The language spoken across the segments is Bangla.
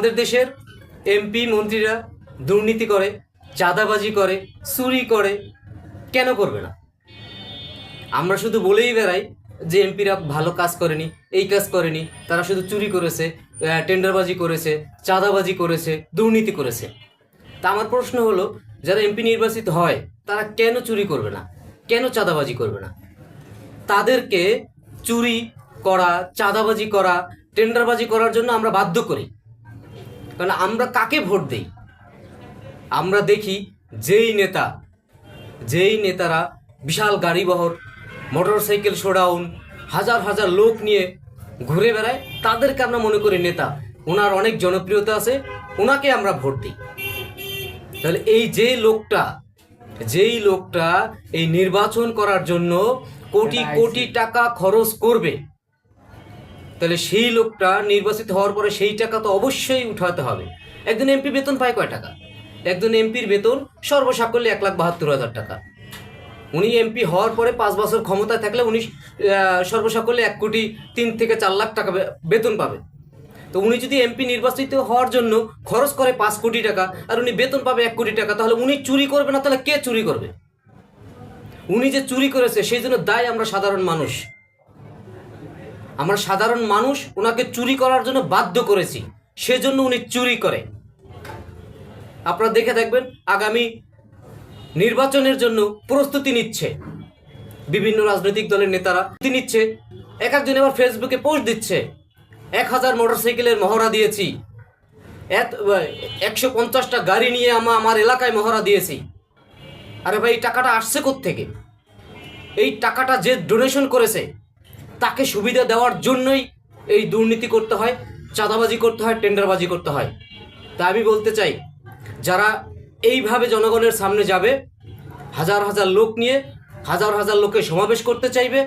আমাদের দেশের এমপি মন্ত্রীরা দুর্নীতি করে, চাঁদাবাজি করে, চুরি করে, কেন করবে না? আমরা শুধু বলেই বেড়াই যে এমপিরা ভালো কাজ করেনি, এই কাজ করেনি, তারা শুধু চুরি করেছে টেন্ডারবাজি করেছে, চাঁদাবাজি করেছে, দুর্নীতি করেছে। তা আমার প্রশ্ন হলো, যারা এমপি নির্বাচিত হয়, তারা কেন চুরি করবে না? কেন চাঁদাবাজি করবে না? তাদেরকে চুরি করা, চাঁদাবাজি করা, টেন্ডারবাজি করার জন্য আমরা বাধ্য করি। কারণ আমরা কাকে ভোট দেই? আমরা দেখি যেই নেতা যেই নেতারা বিশাল গাড়ি বহর মোটর সাইকেল শোডাউন হাজার হাজার লোক নিয়ে ঘুরে বেড়ায় তাদেরকে আমরা মনে করি নেতা। ওনার অনেক জনপ্রিয়তা আছে ওনাকে আমরা ভোট দিই। তাহলে এই যে লোকটা যেই লোকটা এই নির্বাচন করার জন্য কোটি কোটি টাকা খরচ করবে তাহলে সেই লোকটা নির্বাচিত হওয়ার পরে সেই টাকা তো অবশ্যই উঠাতে হবে। একজন এমপি বেতন পায় কয় টাকা? একজন এমপির বেতন সর্বসাকল্যে এক লাখ বাহাত্তর হাজার টাকা। উনি এমপি হওয়ার পরে পাঁচ বছর ক্ষমতায় থাকলে উনি সর্বসাকল্যে এক কোটি তিন থেকে চার লাখ টাকা বেতন পাবে। তো উনি যদি এমপি নির্বাচিত হওয়ার জন্য খরচ করে পাঁচ কোটি টাকা আর উনি বেতন পাবে এক কোটি টাকা, তাহলে উনি চুরি করবে না? তাহলে কে চুরি করবে? উনি যে চুরি করেছে, সেই জন্য দায় আমরা সাধারণ মানুষ। আমরা সাধারণ মানুষ, ওনাকে চুরি করার জন্য বাধ্য করেছি। সেজন্য উনি চুরি করে। আপনারা দেখে থাকবেন, আগামী নির্বাচনের জন্য প্রস্তুতি নিচ্ছে। বিভিন্ন রাজনৈতিক দলের নেতারা নিচ্ছে। এক একজন এবার ফেসবুকে পোস্ট দিচ্ছে, এক হাজার মোটরসাইকেলের মহড়া দিয়েছি। একশো পঞ্চাশটা গাড়ি নিয়ে আমা, আমার এলাকায় মহড়া দিয়েছি। আরে ভাই, এই টাকাটা আসছে থেকে এই টাকাটা যে ডোনেশন করেছে তাকে সুবিধা দেওয়ার জন্যই এই দুর্নীতি করতে হয়, চাঁদাবাজি করতে হয়, টেন্ডারবাজি করতে হয়। তা আমি বলতে চাই, যারা এইভাবে জনগণের সামনে যাবে, হাজার হাজার লোক নিয়ে হাজার হাজার লোকে সমাবেশ করতে চাইবে,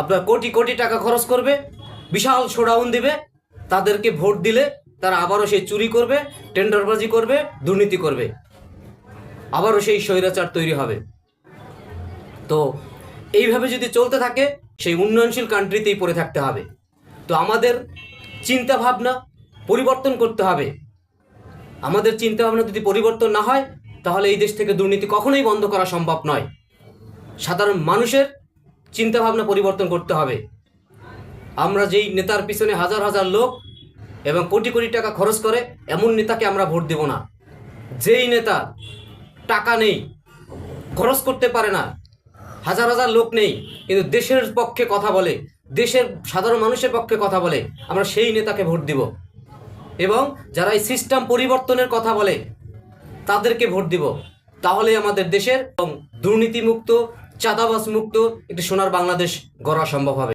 আপনার কোটি কোটি টাকা খরচ করবে, বিশাল শোডাউন দিবে, তাদেরকে ভোট দিলে তারা আবারও সেই চুরি করবে, টেন্ডারবাজি করবে, দুর্নীতি করবে। আবারও সেই স্বৈরাচার তৈরি হবে। তো এইভাবে যদি চলতে থাকে, সেই উন্নয়নশীল কান্ট্রিতেই পড়ে থাকতে হবে। তো আমাদের চিন্তা ভাবনা পরিবর্তন করতে হবে। আমাদের চিন্তা ভাবনা যদি পরিবর্তন না হয়, তাহলে এই দেশ থেকে দুর্নীতি কখনোই বন্ধ করা সম্ভব নয়। সাধারণ মানুষের চিন্তা ভাবনা পরিবর্তন করতে হবে। আমরা যেই নেতার পিছনে হাজার হাজার লোক এবং কোটি কোটি টাকা খরচ করে, এমন নেতাকে আমরা ভোট দেব না। যেই নেতা টাকা নেই, খরচ করতে পারে না হাজার হাজার লোক নেই, কিন্তু দেশের পক্ষে কথা বলে, দেশের সাধারণ মানুষের পক্ষে কথা বলে, আমরা সেই নেতাকে ভোট দিব। এবং যারা এই সিস্টেম পরিবর্তনের কথা বলে, তাদেরকে ভোট দিব। তাহলে আমাদের দেশের এবং দুর্নীতিমুক্ত চাঁদাবাস মুক্ত একটি সোনার বাংলাদেশ গড়া সম্ভব হবে।